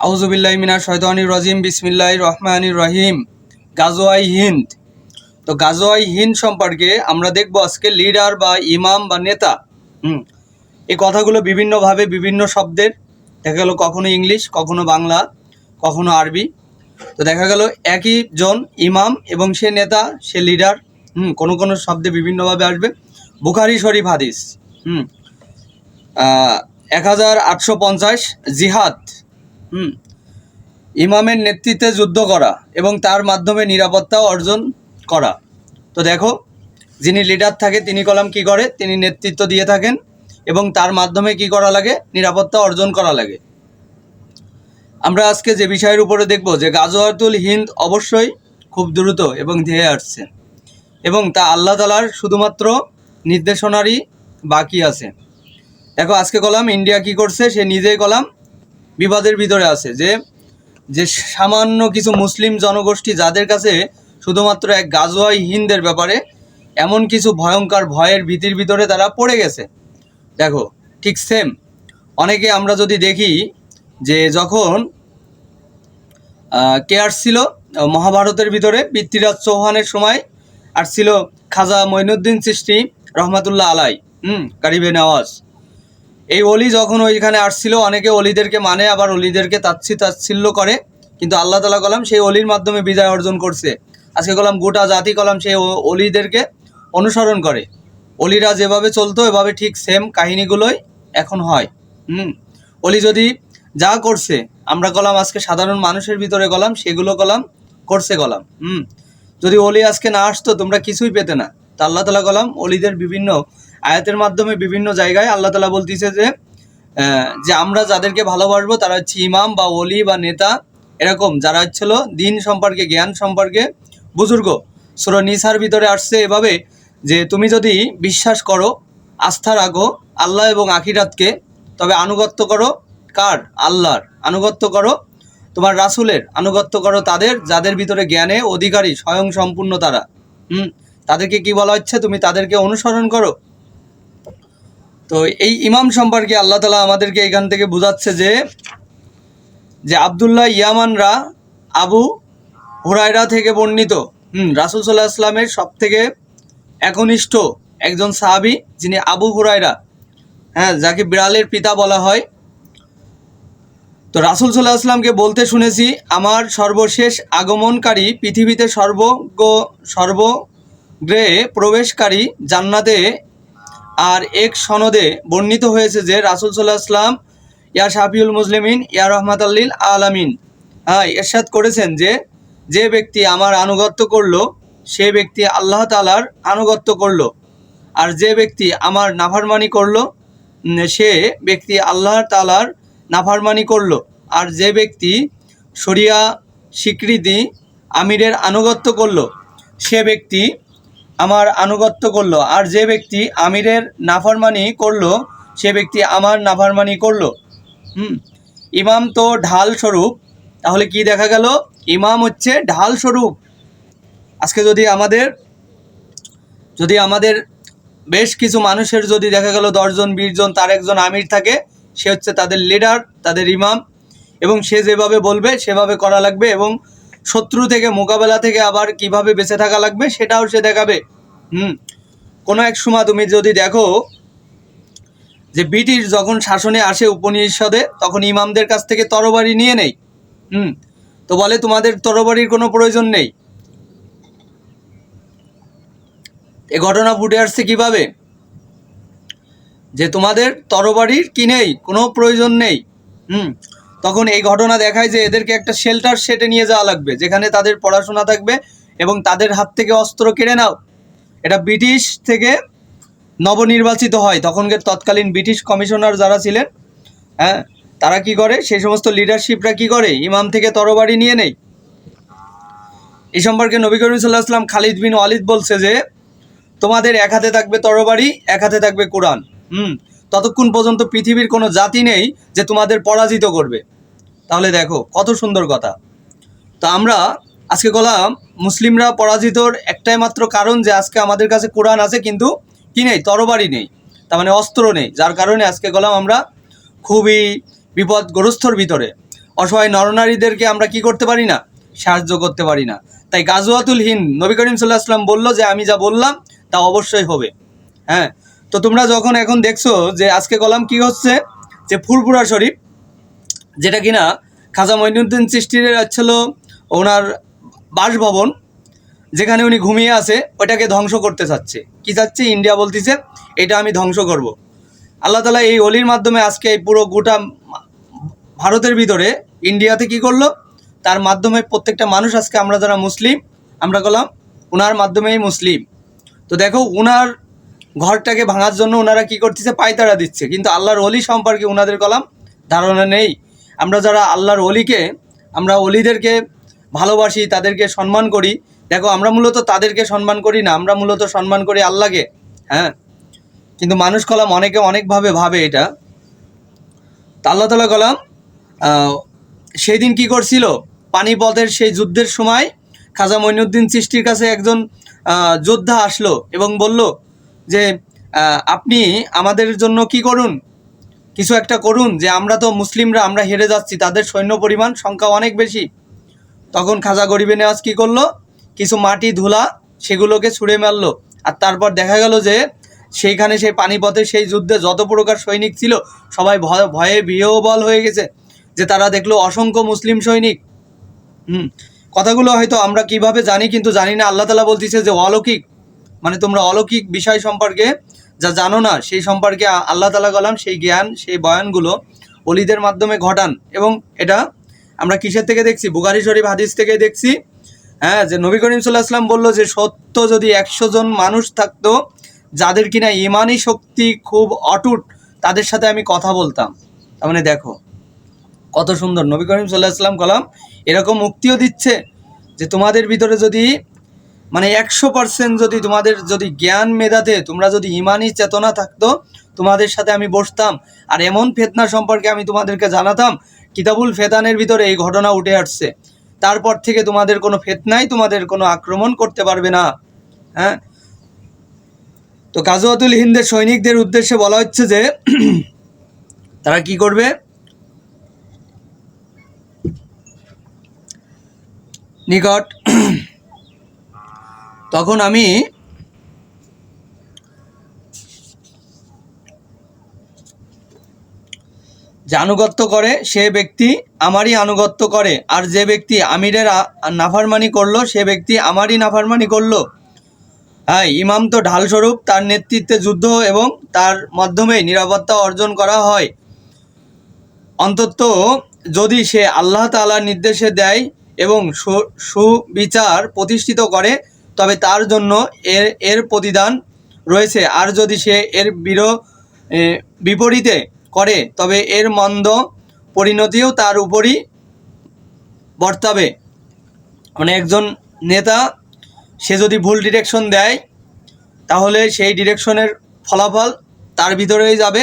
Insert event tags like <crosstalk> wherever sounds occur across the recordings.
আউজুবিল্লাহ মিনা শয়তানির রাজিম বিসমিল্লাহ রহমানির রহিম। গাজোয়াই হিন্দ। তো গাজোয়াই হিন্দ সম্পর্কে আমরা দেখব আজকে লিডার বা ইমাম বা নেতা, হুম, এই কথাগুলো বিভিন্নভাবে বিভিন্ন শব্দের। দেখা গেল কখনো ইংলিশ, কখনো বাংলা, কখনো আরবি। তো দেখা গেল একই জন ইমাম এবং সে নেতা, সে লিডার, হুম, কোনো কোনো শব্দে বিভিন্নভাবে আসবে। বুখারি শরীফ হাদিস, হুম এক হাজার আটশো পঞ্চাশ জিহাদ। হুম। ইমামের নেতৃত্বে যুদ্ধ করা এবং তার মাধ্যমে নিরাপত্তা অর্জন করা। তো দেখো, যিনি লিডার থাকে, তিনি কলাম কি করে? তিনি নেতৃত্ব দিয়ে থাকেন এবং তার মাধ্যমে কি করা লাগে? নিরাপত্তা অর্জন করা লাগে। আমরা আজকে যে বিষয়ের উপরে দেখব যে গাজওয়াতুল হিন্দ অবশ্যই খুব দ্রুত এবং ধেয়ে আসছে এবং তা আল্লাহ তালার শুধুমাত্র নির্দেশনারই বাকি আছে। দেখো, আজকে কলাম ইন্ডিয়া কি করছে? সে নিজেই কলাম বিবাদের ভিতরে আছে যে যে সামান্য কিছু মুসলিম জনগোষ্ঠী যাদের কাছে শুধুমাত্র এক গাজোয়াই হিন্দের ব্যাপারে এমন কিছু ভয়ঙ্কর ভয়ের ভীতির ভিতরে তারা পড়ে গেছে। দেখো, ঠিক সেম অনেকে আমরা যদি দেখি যে যখন কে আসছিল, মহাভারতের ভিতরে, পৃথ্বীরাজ চৌহানের সময় আসছিল খাজা মঈনুদ্দিন সৃষ্টি রহমাতুল্লাহ আলাই, হুম কারিবে নওয়াজ। এই অলি যখন ওইখানে আসছিল, অনেকে অলিদেরকে মানে আবার অলিদেরকে তাচ্ছি তাচ্ছিল্য করে। কিন্তু আল্লাহ তালা কলাম সেই অলির মাধ্যমে বিজয় অর্জন করছে। আজকে কলাম গোটা জাতি কলাম সেই অলিদেরকে অনুসরণ করে। অলিরা যেভাবে চলতো, এভাবে ঠিক সেম কাহিনীগুলোই এখন হয়। হুম? অলি যদি যা করছে, আমরা কলাম আজকে সাধারণ মানুষের ভিতরে কলাম, সেগুলো কলাম, করছে কলাম। হুম? যদি অলি আজকে না আসতো, তোমরা কিছুই পেতে না। তা আল্লাহ তালা কলাম অলিদের বিভিন্ন আয়াতের মাধ্যমে বিভিন্ন জায়গায় আল্লাহ তালা বলতেছে যে যে আমরা যাদেরকে ভালোবাসবো তারা হচ্ছে ইমাম বা অলি বা নেতা, এরকম যারা হচ্ছিল দিন সম্পর্কে, জ্ঞান সম্পর্কে বুজুর্গ। সুর নিসার ভিতরে আসছে এভাবে যে, তুমি যদি বিশ্বাস করো, আস্থা রাখো আল্লাহ এবং আখিরাতকে, তবে আনুগত্য করো কার? আল্লাহর। আনুগত্য করো তোমার রাসুলের। আনুগত্য করো তাদের, যাদের ভিতরে জ্ঞানে অধিকারী, স্বয়ং সম্পূর্ণ তারা। হুম? তাদেরকে কি বলা হচ্ছে? তুমি তাদেরকে অনুসরণ করো। তো এই ইমাম সম্পর্কে আল্লাহ তালা আমাদেরকে এখান থেকে বোঝাচ্ছে যে যে আবদুল্লাহ ইয়ামানরা আবু হুরায়রা থেকে বর্ণিত। হুম, রাসুল সাল্লাহ আসলামের সব থেকে একনিষ্ঠ একজন সাহাবি যিনি আবু হুরায়রা হ্যাঁ যাকে বিড়ালের পিতা বলা হয়। তো রাসুল সাল্লাহ আসলামকে বলতে শুনেছি, আমার সর্বশেষ আগমনকারী পৃথিবীতে সর্বজ্ঞ সর্বগ্রে প্রবেশকারী জান্নাতে আর এক সনদে বর্ণিত হয়েছে যে রাসুল সাল্লাহ আসলাম ইয়া শাফিউল মুসলিমিন, ইয়া রহমাত আল্লিল আলামিন। হ্যাঁ এরশাদ করেছেন যে যে ব্যক্তি আমার আনুগত্য করল, সে ব্যক্তি আল্লাহ তালার আনুগত্য করল। আর যে ব্যক্তি আমার নাফারমানি করল সে ব্যক্তি আল্লাহ তালার নাফারমানি করল। আর যে ব্যক্তি শরিয়া, স্বীকৃতি, আমিরের আনুগত্য করল, সে ব্যক্তি আমার আনুগত্য করল। আর যে ব্যক্তি আমিরের নাফরমানি করল, সে ব্যক্তি আমার নাফরমানি করল। হুম, ইমাম তো ঢাল স্বরূপ। তাহলে কি দেখা গেল? ইমাম হচ্ছে ঢাল স্বরূপ। আজকে যদি আমাদের যদি আমাদের বেশ কিছু মানুষের যদি দেখা গেল দশজন, বিশজন, তার একজন আমির থাকে, সে হচ্ছে তাদের লিডার তাদের ইমাম এবং সে যেভাবে বলবে, সেভাবে করা লাগবে এবং শত্রু থেকে, মোকাবেলা থেকে আবার কীভাবে বেঁচে থাকা লাগবে সেটাও সে দেখাবে। হুম, কোনো এক সময় তুমি যদি দেখো যে ব্রিটিশ যখন শাসনে আসে উপনিষদে, তখন ইমামদের কাছ থেকে তরবারি নিয়ে নেই। হুম, তো বলে তোমাদের তরবারির কোনো প্রয়োজন নেই। এ ঘটনা ফুটে আসছে কীভাবে? যে তোমাদের তরবারির কি নেই? কোনো প্রয়োজন নেই। হুম তখন এই ঘটনা দেখায় যে এদেরকে একটা শেল্টার সেটে নিয়ে যাওয়া লাগবে, যেখানে তাদের পড়াশোনা থাকবে এবং তাদের হাত থেকে অস্ত্র কেড়ে নাও। এটা ব্রিটিশ থেকে নবনির্বাচিত হয়, তখনকার তৎকালীন ব্রিটিশ কমিশনার যারা ছিলেন হ্যাঁ তারা কি করে? সেই সমস্ত লিডারশিপরা কি করে? ইমাম থেকে তরবারি নিয়ে নেই এই সম্পর্কে নবী করিম সাল্লাহ আসলাম খালিদ বিন ওয়ালিদ বলছে যে, তোমাদের এক হাতে থাকবে তরবারি, এক হাতে থাকবে কোরআন। হুম, ততক্ষণ পর্যন্ত পৃথিবীর কোনো জাতি নেই যে তোমাদের পরাজিত করবে। তাহলে দেখো, কত সুন্দর কথা। তো আমরা আজকে গলাম, মুসলিমরা পরাজিতর একটাই মাত্র কারণ যে আজকে আমাদের কাছে কোরআন আছে, কিন্তু কি নেই? তরবারি নেই। তার মানে অস্ত্র নেই। যার কারণে আজকে গলাম আমরা খুবই বিপদগ্রস্তর ভিতরে। অসহায় নরনারীদেরকে আমরা কি করতে পারি না? সাহায্য করতে পারি না। তাই গাজওয়াতুল হিন্দ, নবী করিম সাল্লাহ আসলাম বলল যে, আমি যা বললাম, তা অবশ্যই হবে। হ্যাঁ? তো তোমরা যখন এখন দেখছ যে আজকে কলাম কি হচ্ছে? যে ফুরপুরা শরীফ যেটা কিনা খাজা মঈনুদ্দিন চিস্তির ছিল ওনার বাসভবন, যেখানে উনি ঘুমিয়ে আছে ওটাকে ধ্বংস করতে চাচ্ছে। কি চাচ্ছে? ইন্ডিয়া বলতেছে, এটা আমি ধ্বংস করব। আল্লাহ তালা এই অলির মাধ্যমে আজকে এই পুরো গোটা ভারতের ভিতরে ইন্ডিয়াতে কি করল? তার মাধ্যমে প্রত্যেকটা মানুষ আজকে আমরা যারা মুসলিম, আমরা করলাম ওনার মাধ্যমেই মুসলিম। তো দেখো ওনার ঘরটাকে ভাঙার জন্য ওনারা কি করতেছে? পায়তারা দিচ্ছে। কিন্তু আল্লাহর অলি সম্পর্কে ওনাদের কলাম ধারণা নেই। আমরা যারা আল্লাহর অলিকে আমরা অলিদেরকে ভালোবাসি, তাদেরকে সম্মান করি, দেখো আমরা মূলত তাদেরকে সম্মান করি না, আমরা মূলত সম্মান করি আল্লাহকে হ্যাঁ? কিন্তু মানুষ কলাম অনেকে অনেকভাবে ভাবে এটা। আল্লাহ তালা কলাম সেই দিন কী করছিল? পানিপথের সেই যুদ্ধের সময় খাজা মইনুদ্দিন চিষ্টির কাছে একজন যোদ্ধা আসলো এবং বলল যে আপনি আমাদের জন্য কি করুন? কিছু একটা করুন যে আমরা তো মুসলিমরা, আমরা হেরে যাচ্ছি, তাদের সৈন্য পরিমাণ সংখ্যা অনেক বেশি। তখন খাজা গরিবে নেওয়াজ কী করল? কিছু মাটি, ধুলা, সেগুলোকে ছুঁড়ে মারলো। আর তারপর দেখা গেল যে সেইখানে সেই পানিপথে সেই যুদ্ধে যত প্রকার সৈনিক ছিল, সবাই ভয়, ভয়ে বিহবল হয়ে গেছে যে তারা দেখল অসংখ্য মুসলিম সৈনিক। হুম, কথাগুলো হয়তো আমরা কীভাবে জানি, কিন্তু জানি না। আল্লাহ তালা বলতেছে যে অলৌকিক মানে তোমরা অলৌকিক বিষয় সম্পর্কে যা জানো না, সেই সম্পর্কে আল্লাহ তালা গলাম সেই জ্ঞান, সেই বয়ানগুলো অলিদের মাধ্যমে ঘটান। এবং এটা আমরা কিসের থেকে দেখছি? বুখারি শরীফ হাদিস থেকে দেখছি। হ্যাঁ যে নবী করিম সাল্লাহ আসলাম বলল যে, সত্য যদি একশো জন মানুষ থাকতো, যাদের কিনা ইমানি শক্তি খুব অটুট, তাদের সাথে আমি কথা বলতাম। তার মানে দেখো, কত সুন্দর। নবী করিম সাল্লাহ আসলাম কলাম এরকম মুক্তিও দিচ্ছে যে, তোমাদের ভিতরে যদি মানে একশো পার্সেন্ট যদি তোমাদের যদি জ্ঞান মেধাতে তোমরা যদি ইমানি চেতনা থাকতো, তোমাদের সাথে আমি বসতাম। আর এমন ফেতনা সম্পর্কে আমি তোমাদেরকে জানাতাম, কিতাবুল ফেতানের ভিতরে এই ঘটনা উঠে আসছে। তারপর থেকে তোমাদের কোনো ফেতনাই তোমাদের কোনো আক্রমণ করতে পারবে না। হ্যাঁ? তো কাজুয়াতুল হিন্দের সৈনিকদের উদ্দেশ্যে বলা হচ্ছে যে, <clears throat> তারা কি করবে? নিকট <clears throat> তখন আমি যে আনুগত্য করে, সে ব্যক্তি আমারই আনুগত্য করে। আর যে ব্যক্তি আমিরের নাফারমানি করল, সে ব্যক্তি আমারই নাফারমানি করল। হ্যাঁ ইমাম তো ঢালস্বরূপ, তার নেতৃত্বে যুদ্ধ এবং তার মাধ্যমে নিরাপত্তা অর্জন করা হয়। অন্তত যদি সে আল্লাহ তাআলার নির্দেশে দেয় এবং সুবিচার প্রতিষ্ঠিত করে তবে তার জন্য এর এর প্রতিদান রয়েছে। আর যদি সে এর বিরো বিপরীতে করে, তবে এর মন্দ পরিণতিও তার উপরই বর্তাবে। মানে একজন নেতা, সে যদি ভুল ডিরেকশন দেয়, তাহলে সেই ডিরেকশনের ফলাফল তার ভিতরেই যাবে,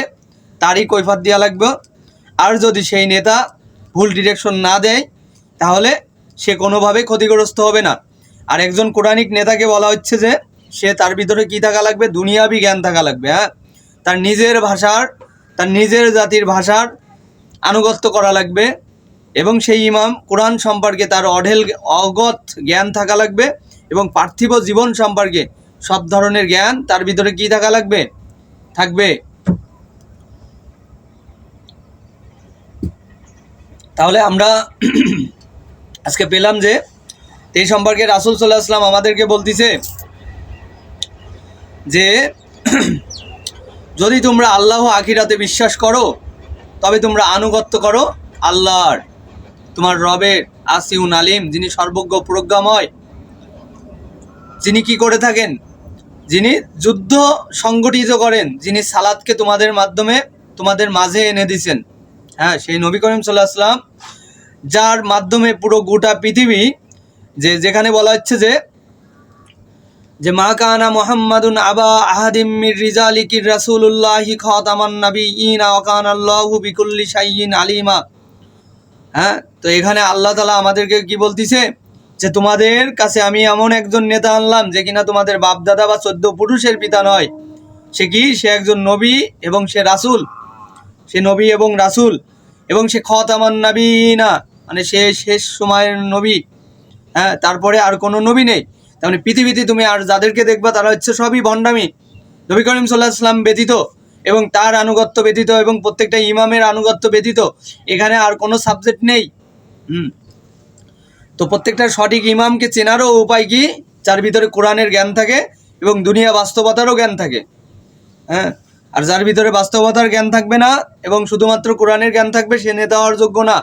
তারই কৈফাত দেওয়া লাগবে। আর যদি সেই নেতা ভুল ডিরেকশন না দেয়, তাহলে সে কোনোভাবেই ক্ষতিগ্রস্ত হবে না। আর একজন কোরআনিক নেতাকে বলা হচ্ছে যে, সে তার ভিতরে কী থাকা লাগবে? দুনিয়াবি জ্ঞান থাকা লাগবে হ্যাঁ? তার নিজের ভাষার, তার নিজের জাতির ভাষার আনুগত্য করা লাগবে এবং সেই ইমাম কোরআন সম্পর্কে তার অঢেল, অগত জ্ঞান থাকা লাগবে এবং পার্থিব জীবন সম্পর্কে সব ধরনের জ্ঞান তার ভিতরে কি থাকা লাগবে? থাকবে। তাহলে আমরা আজকে পেলাম যে এই সম্পর্কে রাসুল সাল্লাহ আসলাম আমাদেরকে বলতিছে যে, যদি তোমরা আল্লাহ আখিরাতে বিশ্বাস করো, তবে তোমরা আনুগত্য করো আল্লাহর। তোমার রবের আসিউন আলিম, যিনি সর্বজ্ঞ প্রজ্ঞাময়, যিনি কি করে থাকেন? যিনি যুদ্ধ সংগঠিত করেন, যিনি সালাদকে তোমাদের মাধ্যমে তোমাদের মাঝে এনে দিছেন। হ্যাঁ সেই নবী করিম সাল্লাহ আসলাম যার মাধ্যমে পুরো গোটা পৃথিবী যে যেখানে বলা হচ্ছে যে যে মা কানা মোহাম্মদুন আবা আহাদিম মির রিজালিকির রাসূলুল্লাহি খাতামান নাবিয়িনা ওয়া কানা আল্লাহু বিকুল্লি শাইইন আলিমা। হ্যাঁ তো এখানে আল্লাহ তালা আমাদেরকে কি বলতিছে? যে তোমাদের কাছে আমি এমন একজন নেতা আনলাম যে কিনা তোমাদের বাপ দাদা বা চোদ্দ পুরুষের পিতা নয়। সে কি? সে একজন নবী এবং সে রাসূল। সে নবী এবং রাসূল। এবং সে খতামান নাবিনা মানে সে শেষ সময়ের নবী। হ্যাঁ তারপরে আর কোনো নবী নেই। তার মানে পৃথিবীতে তুমি আর যাদেরকে দেখবা, তারা হচ্ছে সবই ভণ্ডামি। নবী করিম সাল্লাহ ইসলাম ব্যতীত এবং তার আনুগত্য ব্যতীত এবং প্রত্যেকটা ইমামের আনুগত্য ব্যতীত এখানে আর কোনো সাবজেক্ট নেই। হুম। তো প্রত্যেকটা সঠিক ইমামকে চেনারও উপায় কি? যার ভিতরে কোরআনের জ্ঞান থাকে এবং দুনিয়া বাস্তবতারও জ্ঞান থাকে। হ্যাঁ আর যার ভিতরে বাস্তবতার জ্ঞান থাকবে না এবং শুধুমাত্র কোরআনের জ্ঞান থাকবে, সে নেতা হওয়ার যোগ্য না।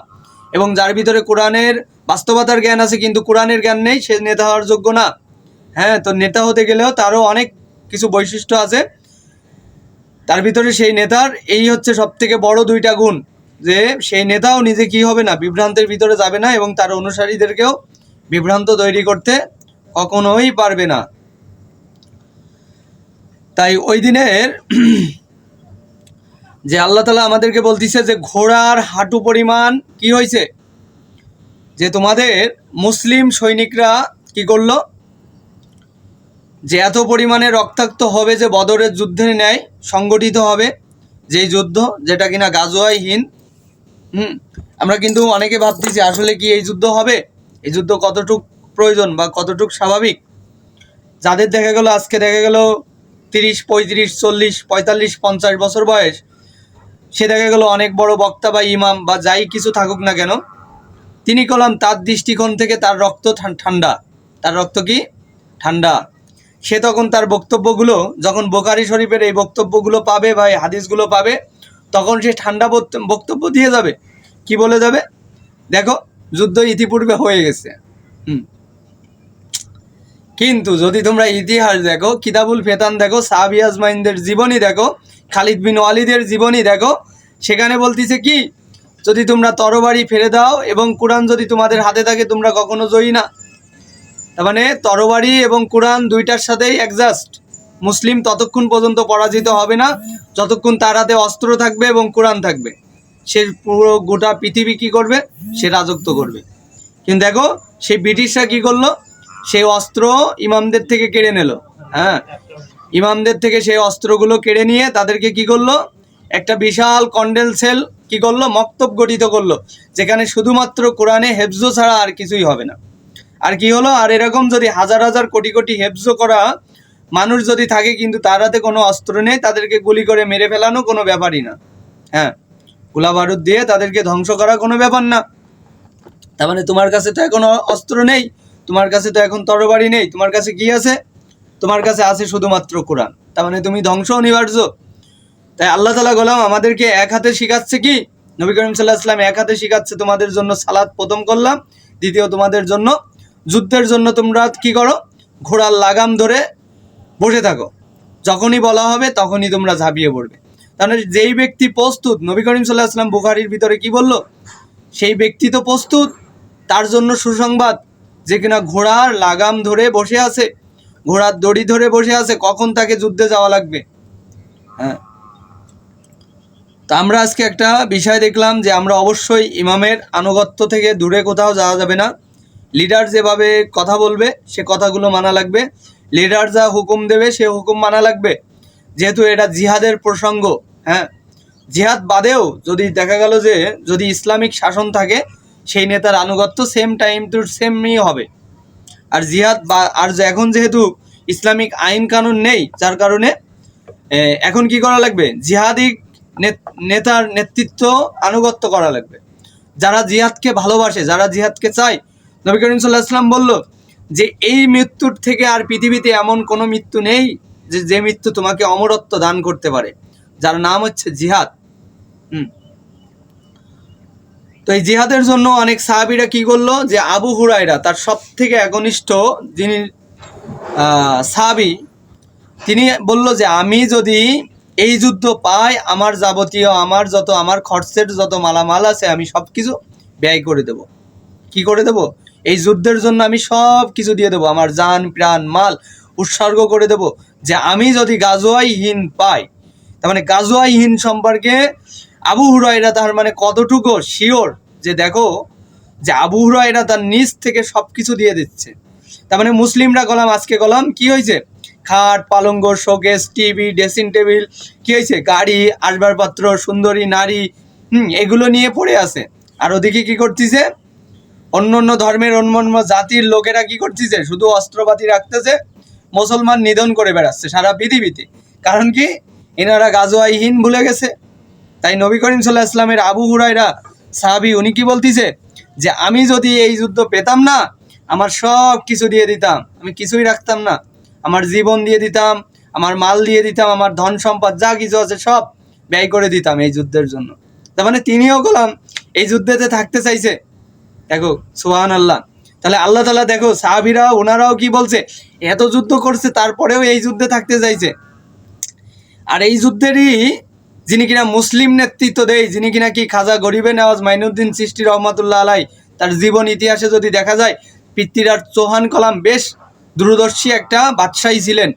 এবং যার ভিতরে কোরআনের বাস্তবতার জ্ঞান আছে, কিন্তু কোরআনের জ্ঞান নেই, সে নেতা হওয়ার যোগ্য না। হ্যাঁ তো নেতা হতে গেলেও তারও অনেক কিছু বৈশিষ্ট্য আছে। তার ভিতরে সেই নেতার এই হচ্ছে সব থেকে বড় দুইটা গুণ, যে সেই নেতাও নিজে কি হবে না, বিভ্রান্তের ভিতরে যাবে না এবং তার অনুসারীদেরকেও বিভ্রান্ত তৈরি করতে কখনোই পারবে না। তাই ওই দিনের যে আল্লাহ তালা আমাদেরকে বলতিছে যে ঘোড়ার হাঁটু পরিমাণ কি হয়েছে? যে তোমাদের মুসলিম সৈনিকরা কি করল? যে এত পরিমাণে রক্তাক্ত হবে যে বদরের যুদ্ধের ন্যায় সংগঠিত হবে যেই যুদ্ধ যেটা কিনা গাজোয়াইহীন হুম, আমরা কিন্তু অনেকে ভাবতেছি আসলে কি এই যুদ্ধ হবে? এই যুদ্ধ কতটুক প্রয়োজন বা কতটুক স্বাভাবিক? যাদের দেখা গেল আজকে দেখা গেল তিরিশ, পঁয়ত্রিশ, চল্লিশ, পঁয়তাল্লিশ, পঞ্চাশ বছর বয়স সে দেখা গেল অনেক বড় বক্তা বা ইমাম বা যাই কিছু থাকুক না কেন। তিনি কলাম, তার দৃষ্টিকোণ থেকে তার রক্ত ঠান- ঠান্ডা। তার রক্ত কি? ঠান্ডা। সে তখন তার বক্তব্যগুলো, যখন বোকারি শরীফের এই বক্তব্যগুলো পাবে বা এই হাদিসগুলো পাবে, তখন সে ঠান্ডা বক্ত- বক্তব্য দিয়ে যাবে। কি বলে যাবে? দেখো, যুদ্ধ ইতিপূর্বে হয়ে গেছে। হুম। কিন্তু যদি তোমরা ইতিহাস দেখো, কিতাবুল ফেতান দেখো, সাহাবি আজমাইনদের জীবনী দেখো খালিদ বিন ওয়ালিদের জীবনী, দেখো। সেখানে বলতিছে কি, যদি তোমরা তরবারি ফেলে দাও এবং কোরআন যদি তোমাদের হাতে থাকে, তোমরা কখনো জয়ী না। তার মানে তরবারি এবং কোরআন দুইটার সাথেই অ্যাডজাস্ট মুসলিম ততক্ষণ পর্যন্ত পরাজিত হবে না, যতক্ষণ তার হাতে অস্ত্র থাকবে এবং কোরআন থাকবে। সে পুরো গোটা পৃথিবী কি করবে? সে রাজত্ব করবে। কিন্তু দেখো, সেই ব্রিটিশরা কি করল? সেই অস্ত্র ইমামদের থেকে কেড়ে নিল। হ্যাঁ ইমামদের থেকে সেই অস্ত্রগুলো কেড়ে নিয়ে তাদেরকে কি করল? একটা বিশাল কন্ডেল সেল কি করল? মক্তব গঠিত করল, যেখানে শুধুমাত্র কোরআনে হেফজো ছাড়া আর কিছুই হবে না। আর কি হলো? আর এরকম যদি হাজার হাজার কোটি কোটি হেফজো করা মানুষ যদি থাকে, কিন্তু তার হাতে কোনো অস্ত্র নেই, তাদেরকে গুলি করে মেরে ফেলানো কোনো ব্যাপারই না। হ্যাঁ গোলা বারুদ দিয়ে তাদেরকে ধ্বংস করা কোনো ব্যাপার না। তার মানে তোমার কাছে তো এখন অস্ত্র নেই, তোমার কাছে তো এখন তরবারি নেই, তোমার কাছে কি আছে? তোমার কাছে আছে শুধুমাত্র কোরআন। তার মানে তুমি ধ্বংস অনিবার্য। তাই আল্লাহ তালা গোলাম আমাদেরকে এক হাতে শিখাচ্ছে কি? নবী করিম সাল্লাহ ইসলাম এক হাতে শিখাচ্ছে তোমাদের জন্য সালাদ প্রথম করলাম, দ্বিতীয় তোমাদের জন্য যুদ্ধের জন্য তোমরা কি করো? ঘোড়ার লাগাম ধরে বসে থাকো। যখনই বলা হবে তখনই তোমরা ঝাঁপিয়ে পড়বে। তাহলে যেই ব্যক্তি প্রস্তুত, নবী করিম সাল্লাহ ইসলাম বুখারির ভিতরে কি বলল? সেই ব্যক্তি তো প্রস্তুত, তার জন্য সুসংবাদ যে কিনা ঘোড়ার লাগাম ধরে বসে আছে। ঘোড়ার দড়ি ধরে বসে আছে, কখন তাকে যুদ্ধে যাওয়া লাগবে? হ্যাঁ। তা আমরা আজকে একটা বিষয় দেখলাম যে আমরা অবশ্যই ইমামের আনুগত্য থেকে দূরে কোথাও যাওয়া যাবে না। লিডার যেভাবে কথা বলবে, সে কথাগুলো মানা লাগবে। লিডার যা হুকুম দেবে, সে হুকুম মানা লাগবে। যেহেতু এটা জিহাদের প্রসঙ্গ হ্যাঁ। জিহাদ বাদেও যদি দেখা গেল যে যদি ইসলামিক শাসন থাকে, সেই নেতার আনুগত্য সেম টাইম টু সেমই হবে। আর জিহাদ বা আর এখন যেহেতু ইসলামিক আইন কানুন নেই, যার কারণে এখন কি করা লাগবে? জিহাদি নেতার নেতৃত্ব আনুগত্য করা লাগবে। যারা জিহাদকে ভালোবাসে, যারা জিহাদকে চায়। নবী করিম সাল্লাহ ইসলাম বলল যে, এই মৃত্যুর থেকে আর পৃথিবীতে এমন কোনো মৃত্যু নেই যে যে মৃত্যু তোমাকে অমরত্ব দান করতে পারে। যার নাম হচ্ছে জিহাদ। হুম। তো এই জিহাদের জন্য অনেক সাহাবিরা কি করল? যে আবু হুরাইরা তার সব থেকে একনিষ্ঠ যিনি সাহাবি, তিনি বলল যে, আমি যদি এই যুদ্ধ পাই, আমার যাবতীয়, আমার যত, আমার খরচের যত মালামাল আছে, আমি সব কিছু ব্যয় করে দেব। কি করে দেব? এই যুদ্ধের জন্য আমি সব কিছু দিয়ে দেবো, আমার জান প্রাণ, মাল উৎসর্গ করে দেব। যে আমি যদি গাজোয়াইহীন পাই, তার মানে গাজোয়াইহীন সম্পর্কে আবু হুরাইরা তার মানে কতটুকু শিওর? যে দেখো, যে আবু হুরাইরা তার নিজ থেকে সব কিছু দিয়ে দিচ্ছে। তার মানে মুসলিমরা গলাম, আজকে গলাম, কি হয়েছে? খাট পালঙ্গ শোকেস, টিভি, ড্রেসিং টেবিল, কি হয়েছে? গাড়ি, আসবাবপত্র, সুন্দরী, নারী, হুম, এগুলো নিয়ে পড়ে আছে। আর ওদিকে কি করতেছে? অন্য অন্য ধর্মের, অন্য অন্য জাতির লোকেরা কি করতেছে? শুধু অস্ত্রপাতি রাখতেছে, মুসলমান নিধন করে বেড়াচ্ছে সারা পৃথিবীতে। কারণ কি? এনারা গাজোয়াইহীন ভুলে গেছে। তাই নবী করিম সাল্লাহ ইসলামের আবু হুরাইরা সাহাবি, উনি কি বলতিছে? যে আমি যদি এই যুদ্ধ পেতাম না, আমার সব কিছু দিয়ে দিতাম। আমি কিছুই রাখতাম না। আমার জীবন দিয়ে দিতাম, আমার মাল দিয়ে দিতাম, আমার ধন সম্পদ, যা কিছু আছে সব ব্যয় করে দিতাম এই যুদ্ধের জন্য। তার মানে তিনিও গোলাম, এই যুদ্ধেতে থাকতে চাইছে। দেখো সুহান আল্লাহ তাহলে আল্লাহ তালা দেখো, সাহাবিরা ওনারাও কি বলছে? এত যুদ্ধ করছে, তারপরেও এই যুদ্ধে থাকতে চাইছে। আর এই যুদ্ধেরই যিনি কিনা মুসলিম নেতৃত্ব দেয় যিনি কিনা কি খাজা গরিবে নেওয়াজ মাইনুদ্দিন সৃষ্টি রহমতুল্লাহ আলাই, তার জীবন ইতিহাসে যদি দেখা যায় পৃথ্বীরাজ চৌহান কলাম বেশ দূরদর্শী একটা বাদশাহী ছিলেন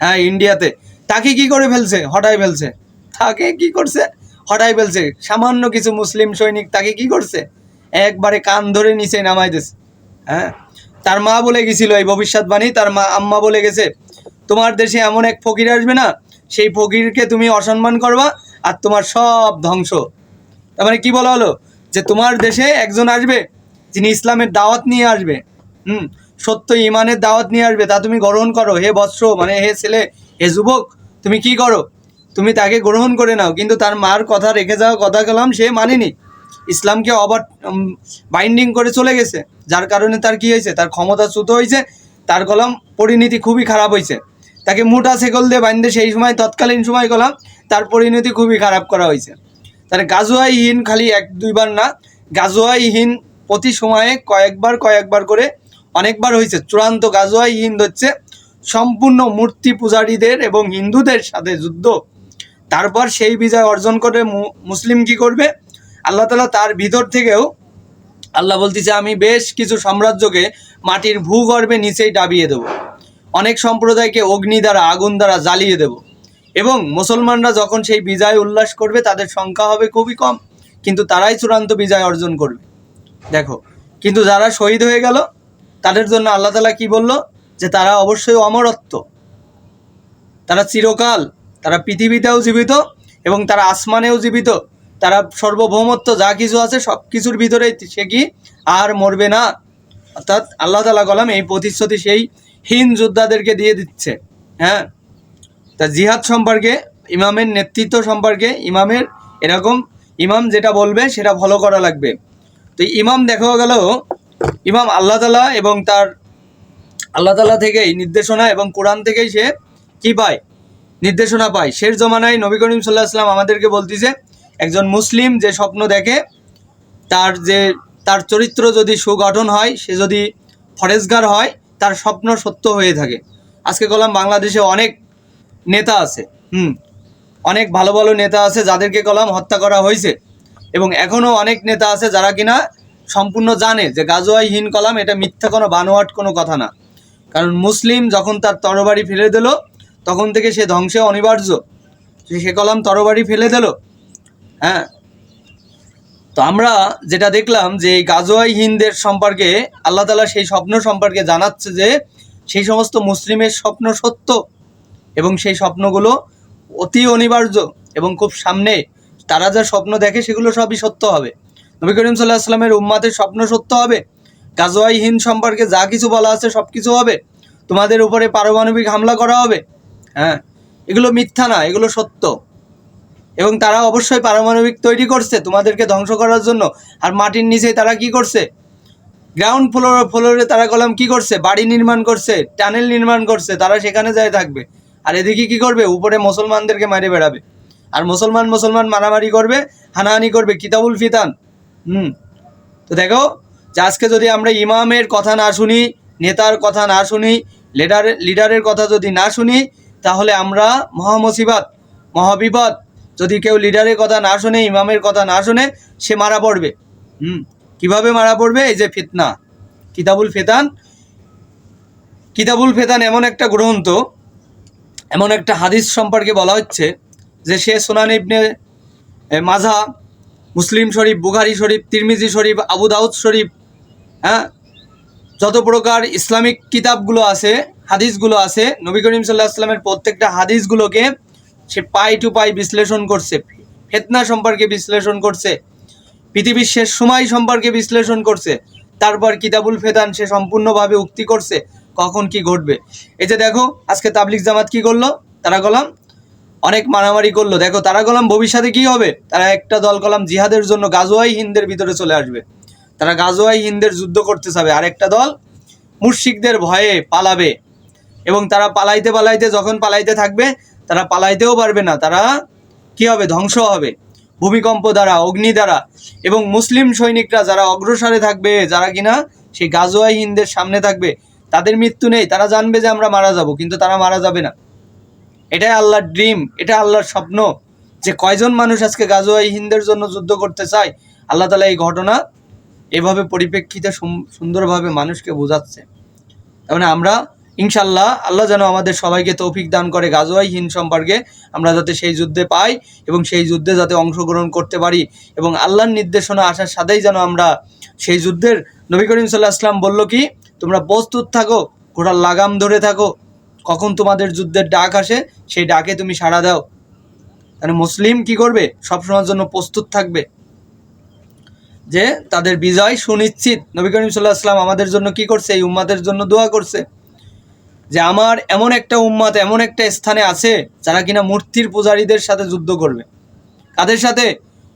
হ্যাঁ ইন্ডিয়াতে। তাকে কি করে ফেলছে? হটাই ফেলছে। তাকে কি করছে? হটাই ফেলছে। সামান্য কিছু মুসলিম সৈনিক তাকে কি করছে? একবারে কান ধরে নিচে নামাই দিছে হ্যাঁ? তার মা বলে গেছিল এই ভবিষ্যৎবাণী, তার মা, আম্মা বলে গেছে, তোমার দেশে এমন এক ফকির আসবে না, সেই ফকিরকে তুমি অসম্মান করবা আর তোমার সব ধ্বংস। তার মানে কি বলা হলো? যে তোমার দেশে একজন আসবে, যিনি ইসলামের দাওয়াত নিয়ে আসবে, হুম, সত্য ইমানের দাওয়াত নিয়ে আসবে, তা তুমি গ্রহণ করো, হে বৎস মানে হে ছেলে, হে যুবক, তুমি কি করো? তুমি তাকে গ্রহণ করে নাও। কিন্তু তার মার কথা রেখে যাওয়া কথা কলাম সে মানেনি। ইসলামকে অবার বাইন্ডিং করে চলে গেছে। যার কারণে তার কি হয়েছে? তার ক্ষমতা চ্যুত হয়েছে। তার কলম পরিণতি খুবই খারাপ হয়েছে। তাকে মোটা সেকল দিয়ে বাইন্দে সেই সময় তৎকালীন সময় কলাম তার পরিণতি খুবই খারাপ করা হয়েছে। তার গাজোয়াইহীন খালি এক দুইবার না গাজোয়াইহীন প্রতি সময়ে কয়েকবার কয়েকবার করে অনেকবার হয়েছে। চূড়ান্ত গাজোয়াইহীন হচ্ছে সম্পূর্ণ মূর্তি পূজারীদের এবং হিন্দুদের সাথে যুদ্ধ। তারপর সেই বিজয় অর্জন করে মুসলিম কি করবে? আল্লাহ তালা তার ভিতর থেকেও আল্লাহ বলতেছে, আমি বেশ কিছু সাম্রাজ্যকে মাটির ভূগর্ভে নিচেই ডাবিয়ে দেব। অনেক সম্প্রদায়কে অগ্নি দ্বারা, আগুন দ্বারা জ্বালিয়ে দেব। এবং মুসলমানরা যখন সেই বিজয় উল্লাস করবে, তাদের সংখ্যা হবে খুবই কম, কিন্তু তারাই চূড়ান্ত বিজয় অর্জন করবে। দেখো, কিন্তু যারা শহীদ হয়ে গেল, তাদের জন্য আল্লাহ তালা কি বলল? যে তারা অবশ্যই অমরত্ব। তারা চিরকাল, তারা পৃথিবীতেও জীবিত এবং তারা আসমানেও জীবিত। তারা সর্বভৌমত্ব, যা কিছু আছে, সব কিছুর ভিতরে সে কি? আর মরবে না। অর্থাৎ আল্লাহ তালা কলাম এই প্রতিশ্রুতি সেই হীন যোদ্ধাদেরকে দিয়ে দিচ্ছে। হ্যাঁ? তা জিহাদ সম্পর্কে, ইমামের নেতৃত্ব সম্পর্কে ইমামের এরকম ইমাম যেটা বলবে সেটা ফলো করা লাগবে। তো ইমাম দেখা গেল, ইমাম আল্লাহ তালা এবং তার আল্লাহ তালা থেকেই নির্দেশনা এবং কোরআন থেকেই সে কি পায়? নির্দেশনা পায়। শেষ জমানায় নবী করিম সাল্লাহ আসলাম আমাদেরকে বলতেছে, একজন মুসলিম যে স্বপ্ন দেখে, তার যে, তার চরিত্র যদি সুগঠন হয়, সে যদি ফরেজগার হয়, তার স্বপ্ন সত্য হয়ে থাকে। আজকে কলাম বাংলাদেশে অনেক নেতা আছে, হুম। অনেক ভালো ভালো নেতা আছে যাদেরকে কলাম হত্যা করা হয়েছে। এবং এখনও অনেক নেতা আছে যারা কিনা সম্পূর্ণ জানে যে গাজোয়াইহীন কলাম এটা মিথ্যা কোনো বানোয়াট কোনো কথা না। কারণ মুসলিম যখন তার তরবারি ফেলে দিল, তখন থেকে সে ধ্বংসে অনিবার্য। সে সে কলাম তরবারি ফেলে দিল হ্যাঁ। তো আমরা যেটা দেখলাম যে এই গাজোয়াই হিনদের সম্পর্কে, আল্লাহ তালা সেই স্বপ্ন সম্পর্কে জানাচ্ছে যে সেই সমস্ত মুসলিমের স্বপ্ন সত্য। এবং সেই স্বপ্নগুলো অতি অনিবার্য এবং খুব সামনে তারা যা স্বপ্ন দেখে সেগুলো সবই সত্য হবে। নবী করিম সাল্লাহ আসলামের উম্মাদের স্বপ্ন সত্য হবে। গাজোয়াই সম্পর্কে যা কিছু বলা আছে সব কিছু হবে। তোমাদের উপরে পারমাণবিক হামলা করা হবে। হ্যাঁ এগুলো মিথ্যা না, এগুলো সত্য। এবং তারা অবশ্যই পারমাণবিক তৈরি করছে তোমাদেরকে ধ্বংস করার জন্য। আর মাটির নিচে তারা কি করছে? গ্রাউন্ড ফ্লোর ফ্লোরে তারা কলম কি করছে? বাড়ি নির্মাণ করছে টানেল নির্মাণ করছে, তারা সেখানে যায় থাকবে। আর এদিকে কি করবে? উপরে মুসলমানদেরকে মারে বেড়াবে। আর মুসলমান মুসলমান মারামারি করবে, হানাহানি করবে, কিতাবুল ফিতান। হুম। তো দেখো, যে আজকে যদি আমরা ইমামের কথা না শুনি, নেতার কথা না শুনি লিডার লিডারের কথা যদি না শুনি, তাহলে আমরা মহামসিবাত, মহাবিপদ, যদি কেউ লিডারের কথা না শুনে, ইমামের কথা না শুনে, সে মারা পড়বে। হুম। কীভাবে মারা পড়বে? এই যে ফিতনা, কিতাবুল ফেতান। কিতাবুল ফেতান এমন একটা গ্রন্থ এমন একটা হাদিস সম্পর্কে বলা হচ্ছে যে সে সোনান ইবনে মাজা মুসলিম শরীফ, বুখারি শরীফ, তিরমিজি শরীফ, আবু দাউদ শরীফ হ্যাঁ? যত প্রকার ইসলামিক কিতাবগুলো আছে, হাদিসগুলো আছে, নবী করিম সাল্লাহ আসলামের প্রত্যেকটা হাদিসগুলোকে সে পাই টু পাই বিশ্লেষণ করছে, ফেতনা সম্পর্কে বিশ্লেষণ করছে, পৃথিবীর শেষ সময় সম্পর্কে বিশ্লেষণ করছে, তারপর কিতাবুল ফেদান সে সম্পূর্ণভাবে উক্তি করছে কখন কি ঘটবে? এই যে দেখো, আজকে তাবলিক জামাত কি করল? তারা গলাম, অনেক মারামারি করল। দেখো, তারা গলাম ভবিষ্যতে কি হবে? তারা একটা দল কলাম জিহাদের জন্য গাজোয়াই হিন্দের ভিতরে চলে আসবে। তারা গাজোয়াই হিন্দের যুদ্ধ করতে চাবে। আর একটা দল মুর্শিকদের ভয়ে পালাবে। এবং তারা পালাইতে পালাইতে, যখন পালাইতে থাকবে, তারা পালাইতেও পারবে না। তারা কি হবে? ধ্বংস হবে। ভূমিকম্প দ্বারা, অগ্নি দ্বারা। এবং মুসলিম সৈনিকরা যারা অগ্রসরে থাকবে, যারা কিনা সেই গাজোয়াই হিন্দের সামনে থাকবে তাদের মৃত্যু নেই, তারা জানবে যে আমরা মারা যাব, কিন্তু তারা মারা যাবে না। এটাই আল্লাহর ড্রিম এটা আল্লাহর স্বপ্ন যে কয়জন মানুষ আজকে গাজোয়াই হিন্দের জন্য যুদ্ধ করতে চায়। আল্লাহ তালা এই ঘটনা এভাবে পরিপ্রেক্ষিতে সুন্দরভাবে মানুষকে বোঝাচ্ছে। তার মানে আমরা ইনশাল্লাহ আল্লাহ যেন আমাদের সবাইকে তৌফিক দান করে গাজোয়াই হিন্দ সম্পর্কে, আমরা যাতে সেই যুদ্ধে পাই এবং সেই যুদ্ধে যাতে অংশগ্রহণ করতে পারি এবং আল্লাহর নির্দেশনা আসার সাথেই যেন আমরা সেই যুদ্ধের, নবী করিম সাল্লাহ আসলাম বলল কি তোমরা প্রস্তুত থাকো, ঘোড়ার লাগাম ধরে থাকো। কখন তোমাদের যুদ্ধের ডাক আসে, সেই ডাকে তুমি সাড়া দাও। মানে মুসলিম কি করবে? সবসময়ের জন্য প্রস্তুত থাকবে। যে তাদের বিজয় সুনিশ্চিত। নবী করিম সাল্লাহ আসলাম আমাদের জন্য কি করছে? এই উম্মাদের জন্য দোয়া করছে। যে আমার এমন একটা উম্মাত, এমন একটা স্থানে আছে, যারা কিনা মূর্তির পূজারীদের সাথে যুদ্ধ করবে। কাদের সাথে?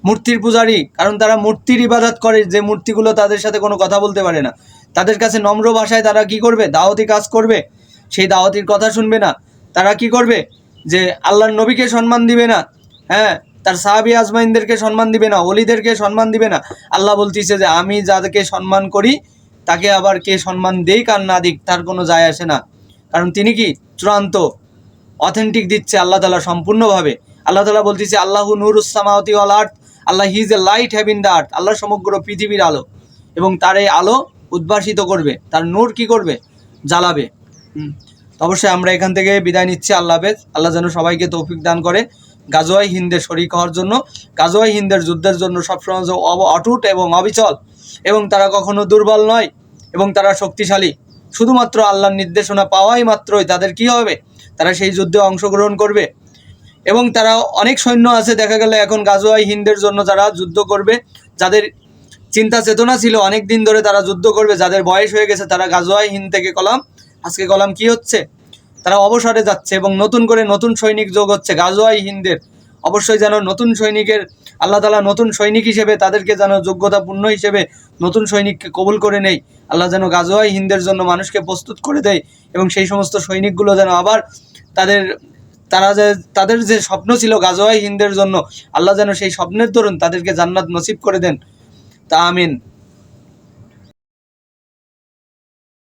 মূর্তির পূজারী। কারণ তারা মূর্তির ইবাদত করে, যে মূর্তিগুলো তাদের সাথে কোনো কথা বলতে পারে না। তাদের কাছে নম্র ভাষায় তারা কি করবে? দাওয়াতি কাজ করবে? সেই দাওয়াতির কথা শুনবে না। তারা কি করবে? যে আল্লাহর নবীকে সম্মান দিবে না। হ্যাঁ তার সাহাবি আজমাইনদেরকে সম্মান দিবে না অলিদেরকে সম্মান দিবে না। আল্লাহ বলতিছে যে, আমি যাদেরকে সম্মান করি, তাকে আবার কে সম্মান দেই কার না দিক, তার কোনো যায় আসে না। কারণ তিনি কি? চূড়ান্ত অথেন্টিক দিচ্ছে আল্লাহ তালা সম্পূর্ণভাবে। আল্লাহ তালা বলতেছে, আল্লাহু নুরুসামাওতি all earth Allah his a light have in the earth. Allah সমগ্র পৃথিবীর আলো। এবং তার এই আলো উদ্ভাসিত করবে তার নূর কি করবে? জ্বালাবে। তো অবশ্যই আমরা এখান থেকে বিদায় নিচ্ছি আল্লাহ হাফেজ। আল্লাহ যেন সবাইকে তৌফিক দান করে। গাজোয়াই হিন্দের শরিক হওয়ার জন্য গাজোয়াই হিন্দের যুদ্ধের জন্য সবসময় অটুট এবং অবিচল এবং তারা কখনো দুর্বল নয় এবং তারা শক্তিশালী। শুধুমাত্র আল্লাহর নির্দেশনা পাওয়াই মাত্রই তাদের কি হবে? তারা সেই যুদ্ধে অংশগ্রহণ করবে। এবং তারা অনেক সৈন্য আছে দেখা গেল এখন গাজোয়াই হিন্দের জন্য যারা যুদ্ধ করবে যাদের চিন্তা চেতনা ছিল অনেক দিন ধরে তারা যুদ্ধ করবে, যাদের বয়স হয়ে গেছে তারা গাজোয়াই হিন্দ থেকে কলাম। আজকে কলাম কি হচ্ছে? তারা অবসরে যাচ্ছে এবং নতুন করে নতুন সৈনিক যোগ হচ্ছে গাজোয়াই হিন্দের। অবশ্যই যেন নতুন সৈনিকের, আল্লাহ তালা নতুন সৈনিক হিসেবে তাদেরকে যেন যোগ্যতাপূর্ণ হিসেবে নতুন সৈনিককে কবুল করে নেই। আল্লাহ যেন গাজোয়াই হিন্দের জন্য মানুষকে প্রস্তুত করে দেয় এবং সেই সমস্ত সৈনিকগুলো যেন আবার তাদের, তারা যে, তাদের যে স্বপ্ন ছিল গাজোয়াই হিন্দের জন্য, আল্লাহ যেন সেই স্বপ্নের দরুন তাদেরকে জান্নাত নসিব করে দেন। তা আমিন